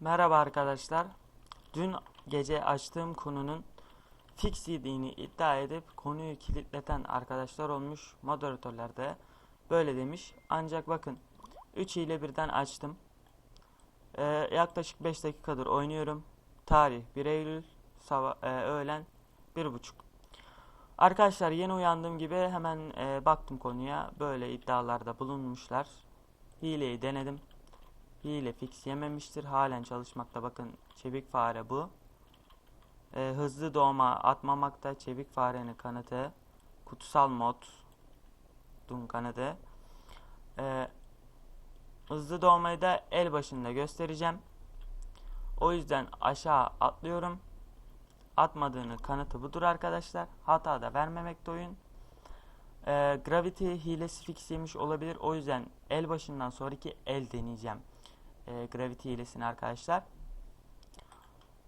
Merhaba arkadaşlar. Dün gece açtığım konunun fix yediğini iddia edip konuyu kilitleten arkadaşlar olmuş. Moderatörler de böyle demiş. Ancak bakın 3 ile birden açtım. Ee, yaklaşık 5 dakikadır oynuyorum. Tarih 1 Eylül e, öğlen 1.30. Arkadaşlar yeni uyandığım gibi hemen e, baktım konuya. Böyle iddialarda bulunmuşlar. Hileyi denedim. Hile fix yememiştir. Halen çalışmakta. Bakın çevik fare bu. Ee, hızlı doğma atmamakta. Çevik farenin kanıtı. Kutsal mod. Dun kanıtı. Ee, hızlı doğmayı da el başında göstereceğim. O yüzden aşağı atlıyorum. Atmadığını kanıtı budur arkadaşlar. Hata da vermemekte oyun. Ee, Gravity hilesi fix yemiş olabilir. O yüzden el başından sonraki el deneyeceğim e, Gravity hilesini arkadaşlar.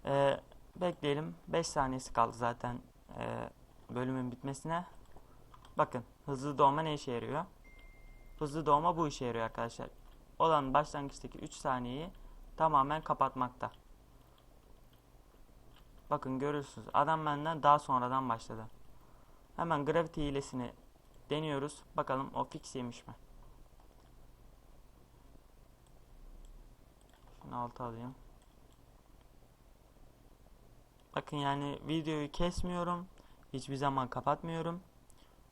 E, bekleyelim. 5 saniyesi kaldı zaten e, bölümün bitmesine. Bakın hızlı doğma ne işe yarıyor? Hızlı doğma bu işe yarıyor arkadaşlar. Olan başlangıçtaki 3 saniyeyi tamamen kapatmakta. Bakın görüyorsunuz. Adam benden daha sonradan başladı. Hemen Gravity hilesini deniyoruz. Bakalım o fix yemiş mi? Şunu alta alayım. Bakın yani videoyu kesmiyorum. Hiçbir zaman kapatmıyorum.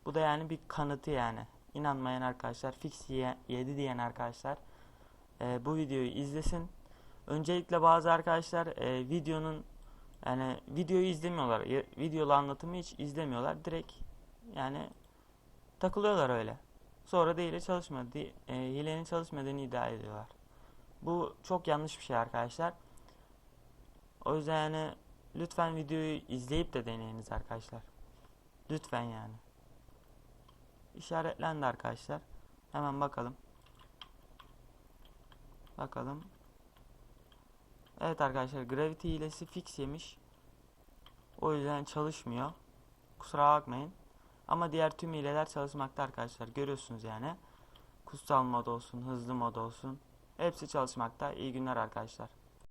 Bu da yani bir kanıtı yani. İnanmayan arkadaşlar, fix ye- yedi diyen arkadaşlar e, bu videoyu izlesin. Öncelikle bazı arkadaşlar e, videonun yani videoyu izlemiyorlar. Videolu anlatımı hiç izlemiyorlar. Direkt yani takılıyorlar öyle. Sonra da hile çalışmadı, e, hilenin çalışmadığını iddia ediyorlar. Bu çok yanlış bir şey arkadaşlar. O yüzden yani lütfen videoyu izleyip de deneyiniz arkadaşlar. Lütfen yani. İşaretlendi arkadaşlar. Hemen bakalım. Bakalım. Evet arkadaşlar Gravity hilesi fix yemiş. O yüzden çalışmıyor. Kusura bakmayın. Ama diğer tüm hileler çalışmakta arkadaşlar. Görüyorsunuz yani. Kutsal mod olsun, hızlı mod olsun. Hepsi çalışmakta. İyi günler arkadaşlar.